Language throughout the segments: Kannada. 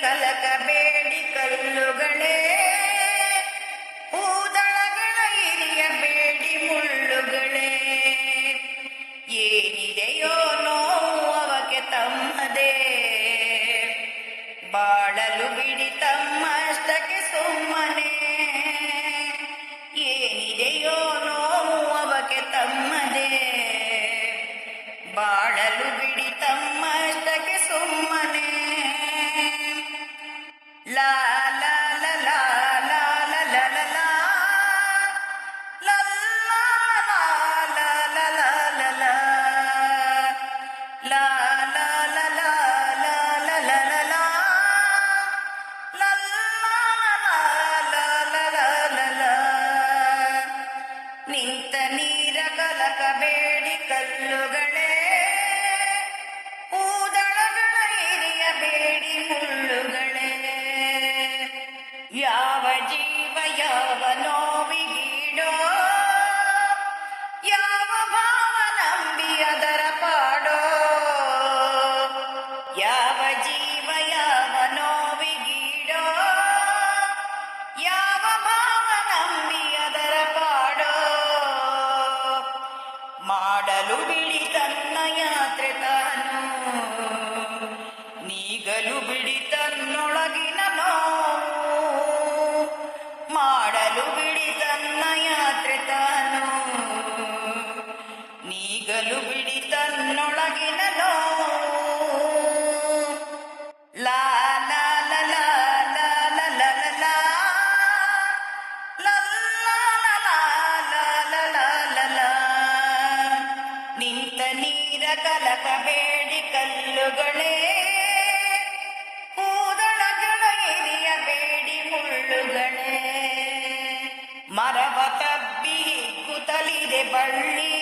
ಕಲಕ ಬೇಡಿ ಕಲ್ಲುಗಳೇ ಹೂದಳಗಳ ಹಿರಿಯ ಬೇಡಿ ಮುಳ್ಳುಗಳೇ ಏನಿದೆಯೋ ನೋವು ಅವಕ್ಕೆ ತಮ್ಮದೇ ಎಸೆಯಬೇಡಿ ಕಲ್ಲುಗಳೇ ಕೂದಳಗಳ ಬೇಡಿ ಮುಳ್ಳುಗಳೇ. ಮರವ ತಬ್ಬಿ ಕುತಲಿದೆ ಬಳ್ಳಿ,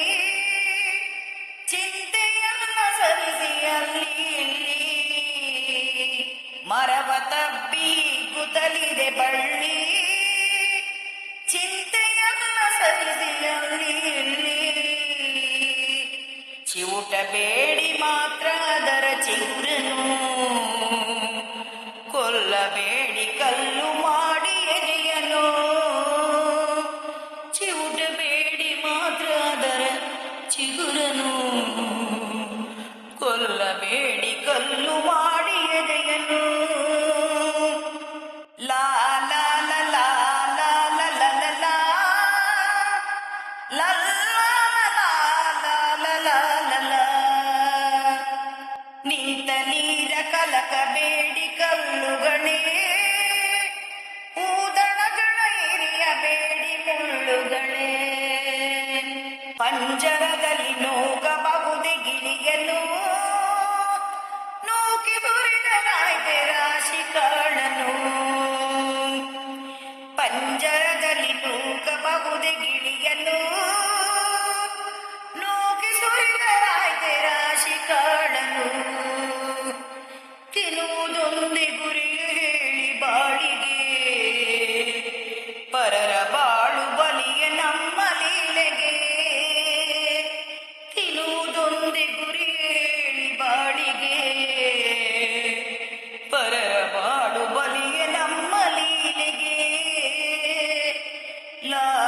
ಚಿಂತೆಯನ್ನ ಸರಿಸಿ ಅಲ್ಲಿ. ಮರವ ತಬ್ಬಿ ಕುತಲಿದೆ ಬಳ್ಳಿ, ಚಿಂತೆಯನ್ನ ಸರಿಸಿ ಅಲ್ಲಿ. ಇಲ್ಲಿ ಬೇಡಿ ಕಲ್ಲು ಮಾಡಿ ಎದೆಯನು ಚಿವುಟ ಬೇಡಿ ಮಾತ್ರ ಅದರ ಚಿಗುರನು ನೀರ ಕಲಕ ಬೇಡಿ ಕಲ್ಲುಗಳೇ. ಊದಳಗಳ ಹಿರಿಯ ಬೇಡಿ ಮುಳ್ಳುಗಳೇ. ಪಂಜರದಲ್ಲಿ ನೂಕಬಹುದೆ ಗಿಳಿಯನು ನೂಕಿ ಮುರಿದರಾಯ್ತೆ ರಾಶಿ ಕಾಣನು ಪಂಜರದಲ್ಲಿ ನೂಕಬಹುದೆ ಗಿಳಿಯನು ಎಂಬುದೊಂದೇ ಗುರಿಯು ಹೇಳಿ ಬಾಳಿಗೆ ಪರರ ಬಾಳು ಬಲಿಯ ನಮ್ಮ ಲೀಲೆಗೆ. ತಿನ್ನುವುದೊಂದೇ ಗುರಿಯು ಹೇಳಿ ಬಾಳಿಗೆ. ಪರರ ಬಾಳು ಬಲಿಯ ನಮ್ಮ ಲೀಲೆಗೆ. ಲಾ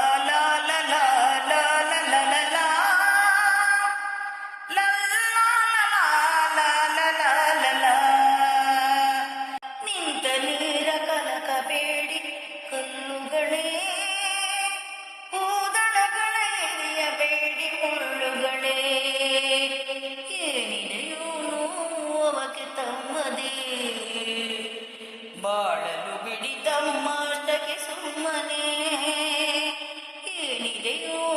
They.